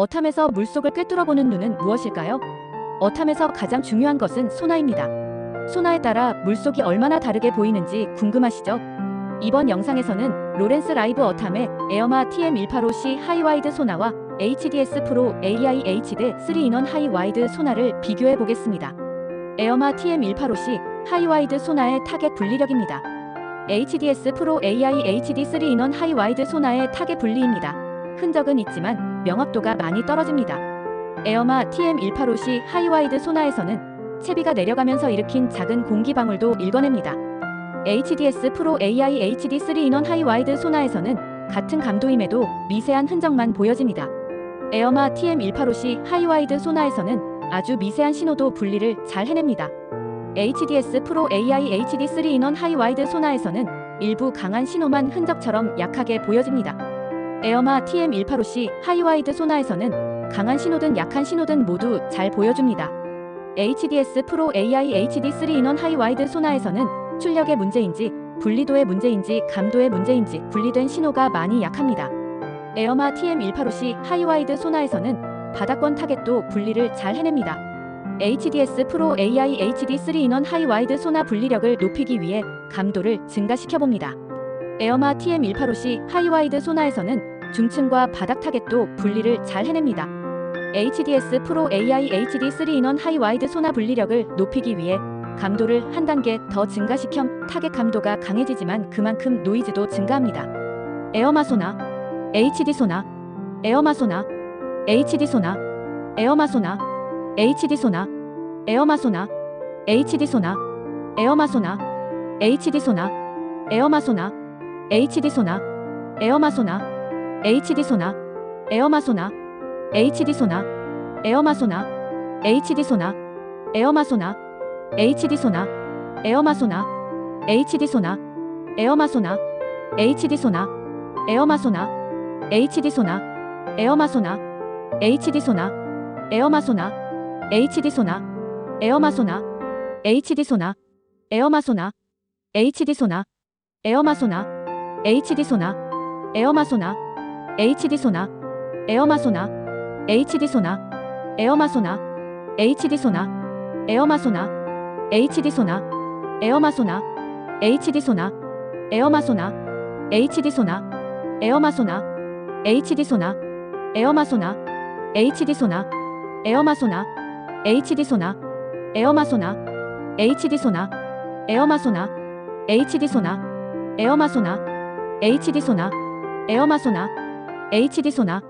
어탐에서 물속을 꿰뚫어보는 눈은 무엇일까요? 어탐에서 가장 중요한 것은 소나입니다. 소나에 따라 물속이 얼마나 다르게 보이는지 궁금하시죠? 이번 영상에서는 로렌스 라이브 어탐의 에어마 TM185C 하이와이드 소나와 HDS 프로 AI HD 3인원 하이와이드 소나를 비교해 보겠습니다. 에어마 TM185C 하이와이드 소나의 타겟 분리력입니다. HDS 프로 AI HD 3인원 하이와이드 소나의 타겟 분리입니다. 흔적은 있지만 명확도가 많이 떨어집니다. 에어마 TM185C 하이와이드 소나에서는 채비가 내려가면서 일으킨 작은 공기 방울도 읽어냅니다. HDS 프로 AI HD 3 인원 하이와이드 소나에서는 같은 감도임에도 미세한 흔적만 보여집니다. 에어마 TM185C 하이와이드 소나에서는 아주 미세한 신호도 분리를 잘 해냅니다. HDS 프로 AI HD 3 인원 하이와이드 소나에서는 일부 강한 신호만 흔적처럼 약하게 보여집니다. 에어마 TM185C 하이와이드 소나에서는 강한 신호든 약한 신호든 모두 잘 보여줍니다. HDS 프로 AI HD 3 인원 하이와이드 소나에서는 출력의 문제인지 분리도의 문제인지 감도의 문제인지 분리된 신호가 많이 약합니다. 에어마 TM185C 하이와이드 소나에서는 바닥권 타겟도 분리를 잘 해냅니다. HDS 프로 AI HD 3 인원 하이와이드 소나 분리력을 높이기 위해 감도를 증가시켜 봅니다. 에어마 TM185C 하이와이드 소나에서는 중층과 바닥 타겟도 분리를 잘 해냅니다. HDS 프로 AI HD 3 인원 하이와이드 소나 분리력을 높이기 위해 감도를 한 단계 더 증가시켜 타겟 감도가 강해지지만 그만큼 노이즈도 증가합니다. 에어마 소나, HD 소나, 에어마 소나, HD 소나, 에어마 소나, HD 소나, 에어마 소나, HD 소나, 에어마 소나, HD 소나, 에어마 소나, HD 소나, 에어마 소나, HD 소나, 에어마 소나, HD 소나, 에어마 소나, HD 소나, 에어마 소나, HD 소나, 에어마 소나, HD 소나, 에어마 소나, HD 소나, 에어마 소나, HD 소나, 에어마 소나, HD 소나, 에어마 소나, HD 소나, 에어마 소나, HD 소나, 에어마 소나, HD 소나, 에어마 소나, HD 소나, 에어마 소나, HD 소나, 에어마 소나, HD 소나, 에어마 소나, HD 소나, 에어마 소나, HD 소나, 에어마 소나, HD 소나, 에어마 소나, HD 소나, 에어마 소나, HD 소나, 에어마 소나, HD 소나, 에어마 소나, HD 소나, 에어마 소나, HD 소나, 에어마 소나, HD 소나, 에어마 소나, HD 소나, 에어마 소나, HD 소나,